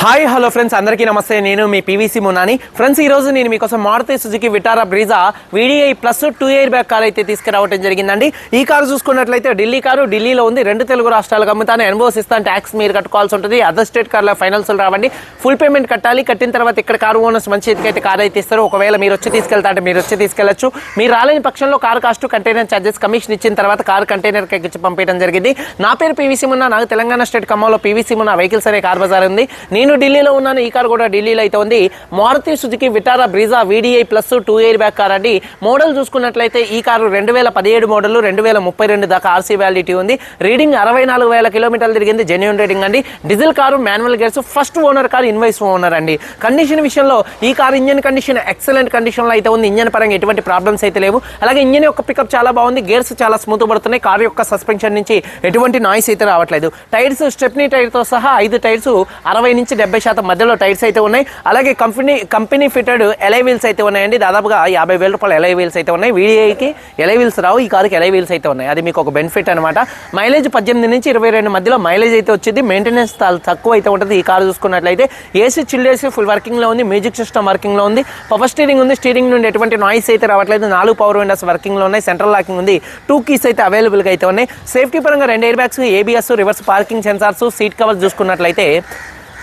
Hi hello friends అందరికీ నమస్తే. నేను మీ పీవీసీ మునాని ఫ్రెండ్స్ ఈరోజు నేను మీకోసం Maruti Suzuki Vitara Brezza VDI plus two year back car అయితే తీసుకురావడం జరిగిందండి. ఈ కారు చూసుకున్నట్లయితే ఢిల్లీ కారు ఢిల్లీలో ఉంది. రెండు తెలుగు రాష్ట్రాలకు అమ్ముతాను ఎన్బోస్ ఇస్తాను ట్యాక్స్ మీరు కట్టుకోవాల్సి ఉంటుంది. అదర్ స్టేట్ కార్ల ఫైనాన్స్ రావండి. ఫుల్ పేమెంట్ కట్టాలి. కట్టిన తర్వాత ఇక్కడ కారు ఓనర్స్ మంచి ఎత్తుకైతే కార్ అయితే ఇస్తారు. ఒకవేళ మీరు వచ్చి తీసుకెళ్తా అంటే మీరు వచ్చి తీసుకెళ్ళొచ్చు మీరు రాలేని పక్షంలో car cost container charges commission ఇచ్చిన తర్వాత కార్ కంటైనర్ ఎక్కించి పంపించడం జరిగింది. నా పేరు పీవీసీ మున్నా. నాకు తెలంగాణ స్టేట్ ఖమ్మంలో పీవీసీ మున్నా. వెహికల్స్ అనే కార్ బజార్ ఉంది. నేను నేను ఢిల్లీలో ఉన్నాను ఈ కార్ కూడా ఢిల్లీలో అయితే ఉంది. Maruti Suzuki Vitara Brezza VDI plus two air bag car అండి. మోడల్ చూసుకున్నట్లయితే ఈ కారు రెండు వేల పదిహేడు మోడల్ రెండు వేల ముప్పై రెండు దాకా ఆర్సీ వ్యాలిటీ ఉంది. రీడింగ్ అరవై నాలుగు వేల కిలోమీటర్లు తిరిగింది జెన్యున్ రీడింగ్ అండి. Diesel car manual gears first owner car invoice owner అండి. కండిషన్ విషయంలో ఈ కార్ ఇంజన్ కండిషన్ ఎక్సలెంట్ కండిషన్లో అయితే ఉంది. ఇంజన్ పరంగా ఎటువంటి ప్రాబ్లమ్స్ అయితే లేవు. అలాగే ఇంజన్ యొక్క పికప్ చాలా బాగుంది. గేర్స్ చాలా స్మూత్ పడుతున్నాయి. కార్ యొక్క సస్పెన్షన్ నుంచి ఎటువంటి నాయిస్ అయితే రావట్లేదు. టైర్స్ స్టెప్నీ టైర్తో సహా ఐదు టైర్స్ అరవై నుంచి డెబ్బై శాతం మధ్యలో టైర్స్ అయితే ఉన్నాయి. అలాగే company company fitted alloy wheels అయితే ఉన్నాయండి. దాదాపుగా యాభై వేల రూపాయల ఎలై వీల్స్ అయితే ఉన్నాయి. వీడియోకి ఎలై వీల్స్ రావు ఈ కారుకి ఎలై వీల్స్ అయితే ఉన్నాయి. అది మీకు ఒక బెనిఫిట్ అనమాట మైలేజ్ పద్దెనిమిది నుంచి ఇరవై రెండు మధ్యలో మైలేజ్ అయితే వచ్చింది. మెయింటెనెన్స్ చాలా తక్కువ అయితే ఉంటుంది ఈ కారు చూసుకున్నట్లయితే. ఏసీ చిల్డ్ ఫుల్ వర్కింగ్లో ఉంది. మ్యూజిక్ సిస్టమ్ వర్కింగ్లో ఉంది. పవర్ స్టీరింగ్ ఉంది. స్టీరింగ్ నుండి ఎటువంటి నాయిస్ అయితే రావట్లేదు. నాలుగు పవర్ విండోస్ వర్కింగ్లో ఉన్నాయి. సెంట్రల్ లాకింగ్ ఉంది. టూ కీస్ అయితే అవైలబుల్గా అయితే ఉన్నాయి. సేఫ్టీ పరంగా రెండు air bags ABS reverse parking sensors seat covers చూసుకున్నట్లయితే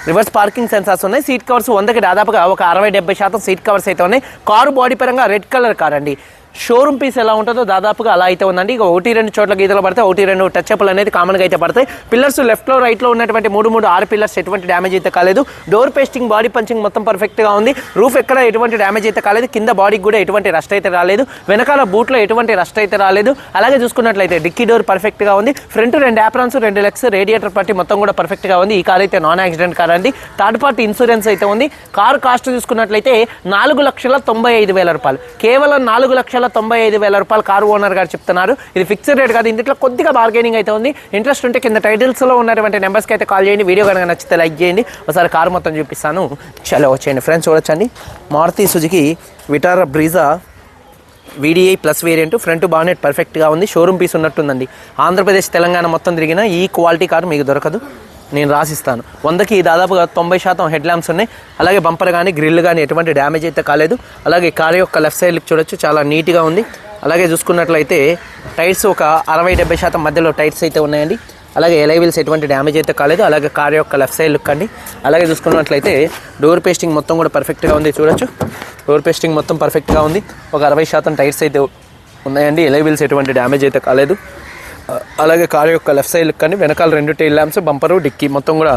రివర్స్ పార్కింగ్ సెన్సార్స్ ఉన్నాయి. సీట్ కవర్స్ వందకి దాదాపుగా ఒక అరవై డెబ్బై శాతం సీట్ కవర్స్ అయితే ఉన్నాయి. కారు బాడీ పరంగా రెడ్ కలర్ కార్ అండి. షోరూమ్ పీస్ ఎలా ఉంటుందో దాదాపుగా అలా అయితే ఉందండి. ఇక ఒకటి రెండు చోట్ల గీతలు పడితే ఒకటి రెండు టచ్ అప్లు అనేది కామన్గా అయితే పడతాయి. పిల్లర్స్ లెఫ్ట్లో రైట్లో ఉన్నటువంటి మూడు మూడు ఆరు పిల్లర్స్ ఎటువంటి డ్యామేజ్ అయితే కాలేదు. డోర్ పేస్టింగ్ బాడీ పంచింగ్ మొత్తం పర్ఫెక్ట్గా ఉంది. రూఫ్ ఎక్కడ ఎటువంటి డ్యామేజ్ అయితే కాలేదు. కింద బాడీకి కూడా ఎటువంటి రస్ట్ అయితే రాలేదు. వెనకాల బూట్లో ఎటువంటి రస్ట్ అయితే రాలేదు. అలాగే చూసుకున్నట్లయితే డిక్కీ డోర్ పర్ఫెక్ట్గా ఉంది. ఫ్రంట్ రెండు యాప్రాన్స్ రెండు లెగ్స్ రేడియేటర్ పట్టి మొత్తం కూడా పర్ఫెక్ట్గా ఉంది. ఈ కార్ అయితే నాన్ యాక్సిడెంట్ కార్ అండి. థర్డ్ పార్టీ ఇన్సూరెన్స్ అయితే ఉంది. కార్ కాస్ట్ చూసుకున్నట్లయితే నాలుగు లక్షల తొంభై ఐదు వేల రూపాయలు. కేవలం నాలుగు లక్షల తొంభై ఐదు వేల రూపాయలు కారు ఓనర్ గారు చెప్తున్నారు. ఇది ఫిక్స్డ్ రేట్ కాదు ఇంట్లో కొద్దిగా బార్గెనింగ్ అయితే ఉంది. ఇంట్రెస్ట్ ఉంటే కింద టైటిల్స్లో ఉన్నటువంటి నెంబర్స్కి అయితే కాల్ చేయండి. వీడియో కనుక నచ్చితే లైక్ చేయండి. ఒకసారి కారు మొత్తం చూపిస్తాను. చాలా వచ్చేయండి. ఫ్రెండ్స్ చూడొచ్చండి. Maruti Suzuki Vitara Brezza VDI plus variant front bonnet పర్ఫెక్ట్గా ఉంది. షోరూమ్ పీస్ ఉన్నట్టుందండి. ఆంధ్రప్రదేశ్ తెలంగాణ మొత్తం తిరిగిన ఈ క్వాలిటీ కారు మీకు దొరకదు. నేను రాసిస్తాను. వందకి దాదాపుగా తొంభై శాతం హెడ్ ల్యాంప్స్ ఉన్నాయి. అలాగే బంపర్ కానీ గ్రిల్ కానీ ఎటువంటి డ్యామేజ్ అయితే కాలేదు. అలాగే కార్ యొక్క లెఫ్ట్ సైడ్ చూడొచ్చు చాలా నీట్గా ఉంది. అలాగే చూసుకున్నట్లయితే టైర్స్ ఒక అరవై డెబ్బై శాతం మధ్యలో టైర్స్ అయితే ఉన్నాయండి. అలాగే ఎలైవిల్స్ ఎటువంటి డ్యామేజ్ అయితే కాలేదు. అలాగే కార్ యొక్క లెఫ్ట్ సైడ్ లుక్ అండి. అలాగే చూసుకున్నట్లయితే డోర్ పేస్టింగ్ మొత్తం కూడా పర్ఫెక్ట్గా ఉంది చూడొచ్చు. డోర్ పేస్టింగ్ మొత్తం పర్ఫెక్ట్గా ఉంది. ఒక అరవై శాతం టైర్స్ అయితే ఉన్నాయండి. ఎలైవిల్స్ ఎటువంటి డ్యామేజ్ అయితే కాలేదు. అలాగే కార్ యొక్క లెఫ్ట్ సైడ్ లుక్ అండి వెనకాల రెండు టైల్ ల్యాంప్స్ బంపరు డిక్కీ మొత్తం కూడా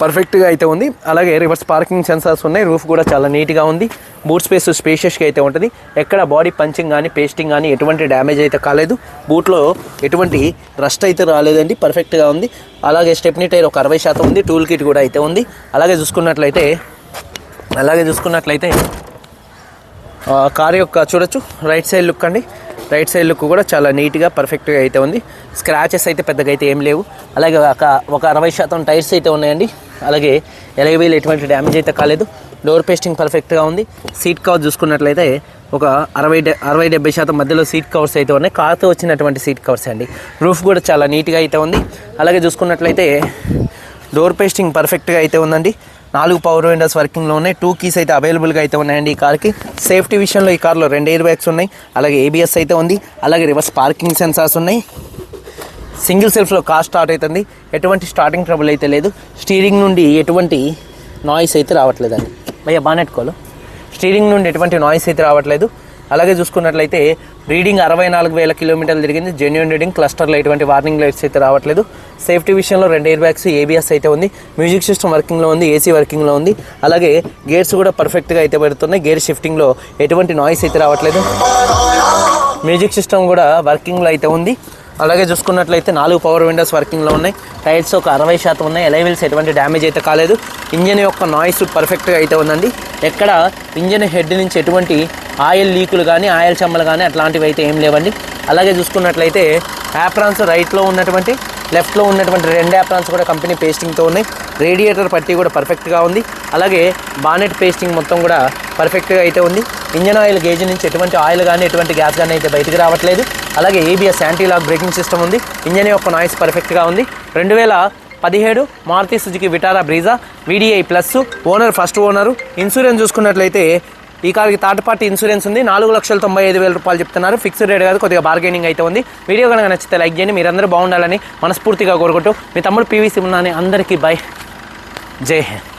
పర్ఫెక్ట్గా అయితే ఉంది. అలాగే రివర్స్ పార్కింగ్ సెన్సార్స్ ఉన్నాయి. రూఫ్ కూడా చాలా నీట్గా ఉంది. బూట్ స్పేస్ స్పేషియస్గా అయితే ఉంటుంది. ఎక్కడ బాడీ పంచింగ్ కానీ పేస్టింగ్ కానీ ఎటువంటి డ్యామేజ్ అయితే కాలేదు. బూట్లో ఎటువంటి రస్ట్ అయితే రాలేదండి. పర్ఫెక్ట్గా ఉంది. అలాగే స్టెప్నీ టైర్ ఒక అరవై శాతం ఉంది. టూల్ కిట్ కూడా అయితే ఉంది. అలాగే చూసుకున్నట్లయితే అలాగే చూసుకున్నట్లయితే కార్ యొక్క చూడొచ్చు. రైట్ సైడ్ లుక్ అండి. రైట్ సైడ్ లుక్ కూడా చాలా నీట్గా పర్ఫెక్ట్గా అయితే ఉంది. స్క్రాచెస్ అయితే పెద్దగా అయితే ఏం లేవు. అలాగే ఒక ఒక అరవై శాతం టైర్స్ అయితే ఉన్నాయండి. అలాగే ఎలగవీలు ఎటువంటి డ్యామేజ్ అయితే కాలేదు. డోర్ పేస్టింగ్ పర్ఫెక్ట్గా ఉంది. సీట్ కవర్ చూసుకున్నట్లయితే ఒక అరవై డె అరవై డెబ్బై శాతం మధ్యలో సీట్ కవర్స్ అయితే ఉన్నాయి. కార్తో వచ్చినటువంటి సీట్ కవర్స్ అండి. రూఫ్ కూడా చాలా నీట్గా అయితే ఉంది. అలాగే చూసుకున్నట్లయితే డోర్ పేస్టింగ్ పర్ఫెక్ట్గా అయితే ఉందండి. నాలుగు పవర్ విండోస్ వర్కింగ్లో ఉన్నాయి టూ కీస్ అయితే అవైలబుల్గా అయితే ఉన్నాయండి ఈ కార్కి సేఫ్టీ విషయంలో ఈ కార్లో రెండు ఎయిర్ బ్యాగ్స్ ఉన్నాయి అలాగే ఏబిఎస్ అయితే ఉంది అలాగే రివర్స్ పార్కింగ్ సెన్సార్స్ ఉన్నాయి. సింగిల్ సెల్ఫ్లో కార్ స్టార్ట్ అవుతుంది. ఎటువంటి స్టార్టింగ్ ట్రబుల్ అయితే లేదు. స్టీరింగ్ నుండి ఎటువంటి నాయిస్ అయితే రావట్లేదండి. భయ్య నెట్టుకోవాలి స్టీరింగ్ నుండి ఎటువంటి నాయిస్ అయితే రావట్లేదు. అలాగే చూసుకున్నట్లయితే రీడింగ్ అరవై నాలుగు వేల కిలోమీటర్లు తిరిగింది. జెన్యున్ రీడింగ్ క్లస్టర్లో ఎటువంటి వార్నింగ్ లైట్స్ అయితే రావట్లేదు. సేఫ్టీ విషయంలో రెండు ఎయిర్ బ్యాగ్స్ ఏబిఎస్ అయితే ఉంది. మ్యూజిక్ సిస్టమ్ వర్కింగ్లో ఉంది ఏసీ వర్కింగ్లో ఉంది. అలాగే గేర్స్ కూడా పర్ఫెక్ట్గా అయితే పెడుతున్నాయి. గేర్ షిఫ్టింగ్లో ఎటువంటి నాయిస్ అయితే రావట్లేదు. మ్యూజిక్ సిస్టమ్ కూడా వర్కింగ్లో అయితే ఉంది. అలాగే చూసుకున్నట్లయితే నాలుగు పవర్ విండోస్ వర్కింగ్లో ఉన్నాయి. టైర్స్ ఒక అరవై శాతం ఉన్నాయి. ఎలైవిల్స్ ఎటువంటి డ్యామేజ్ అయితే కాలేదు. ఇంజన్ యొక్క నాయిస్ పర్ఫెక్ట్గా అయితే ఉందండి. ఎక్కడ ఇంజన్ హెడ్ నుంచి ఎటువంటి ఆయిల్ లీకులు కానీ ఆయిల్ చెమ్మలు కానీ అట్లాంటివి అయితే ఏం లేవండి. అలాగే చూసుకున్నట్లయితే యాప్రాన్స్ రైట్లో ఉన్నటువంటి లెఫ్ట్లో ఉన్నటువంటి రెండు యాప్రాన్స్ కూడా కంపెనీ పేస్టింగ్తో ఉన్నాయి. రేడియేటర్ పట్టి కూడా పర్ఫెక్ట్గా ఉంది. అలాగే బానెట్ పేస్టింగ్ మొత్తం కూడా పర్ఫెక్ట్గా అయితే ఉంది. ఇంజన్ ఆయిల్ గేజ్ నుంచి ఎటువంటి ఆయిల్ కానీ ఎటువంటి గ్యాస్ కానీ అయితే బయటకు రావట్లేదు. అలాగే ABS anti lock braking system ఉంది. ఇంజన్ యొక్క నాయిస్ పర్ఫెక్ట్గా ఉంది. రెండు వేల పదిహేడు Maruti Suzuki Vitara Brezza VDI plus owner first owner. Insurance చూసుకున్నట్లయితే ఈ కార్కి థర్డ్ పార్టీ ఇన్సూరెన్స్ ఉంది. నాలుగు లక్షల తొంభై ఐదు వేల రూపాయలు చెప్తున్నారు. ఫిక్స్డ్ రేట్ కాదు కొద్దిగా బార్గెనింగ్ అయితే ఉంది. వీడియో కనుక నచ్చితే లైక్ చేయండి. మీరందరూ బాగుండాలని మనస్ఫూర్తిగా కోరుకుంటూ మీ తమ్ముడు పీవీసీ ఉన్నాని. అందరికీ బై. జై హింద్.